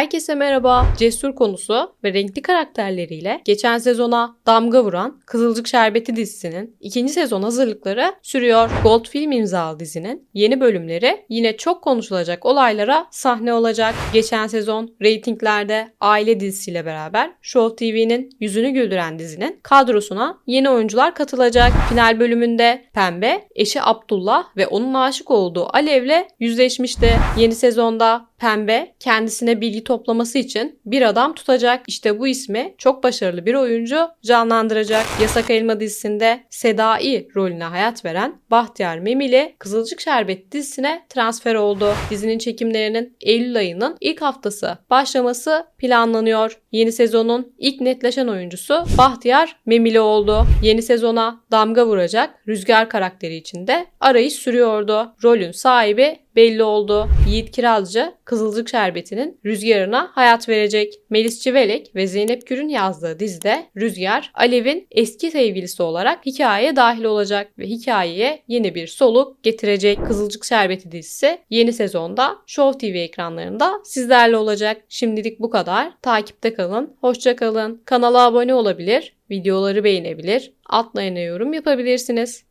Herkese merhaba. Cesur konusu ve renkli karakterleriyle geçen sezona damga vuran Kızılcık Şerbeti dizisinin ikinci sezon hazırlıkları sürüyor. Gold Film imzalı dizinin yeni bölümleri yine çok konuşulacak olaylara sahne olacak. Geçen sezon reytinglerde aile dizisiyle beraber Show TV'nin yüzünü güldüren dizinin kadrosuna yeni oyuncular katılacak. Final bölümünde Pembe, eşi Abdullah ve onun aşık olduğu Alev'le yüzleşmişti. Yeni sezonda Pembe kendisine bilgi toplaması için bir adam tutacak. İşte bu ismi çok başarılı bir oyuncu canlandıracak. Yasak Elma dizisinde Sedai rolüne hayat veren Bahtiyar Memili Kızılcık Şerbeti dizisine transfer oldu. Dizinin çekimlerinin Eylül ayının ilk haftası başlaması planlanıyor. Yeni sezonun ilk netleşen oyuncusu Bahtiyar Memili oldu. Yeni sezona damga vuracak Rüzgar karakteri için de arayış sürüyordu. Rolün sahibi belli oldu. Yiğit Kirazcı Kızılcık Şerbeti'nin Rüzgar'ına hayat verecek. Melis Civelek ve Zeynep Gür'ün yazdığı dizide Rüzgar, Alev'in eski sevgilisi olarak hikayeye dahil olacak ve hikayeye yeni bir soluk getirecek. Kızılcık Şerbeti dizisi yeni sezonda Show TV ekranlarında sizlerle olacak. Şimdilik bu kadar. Takipte kalın, hoşça kalın. Kanala abone olabilir, videoları beğenebilir, altlarına yorum yapabilirsiniz.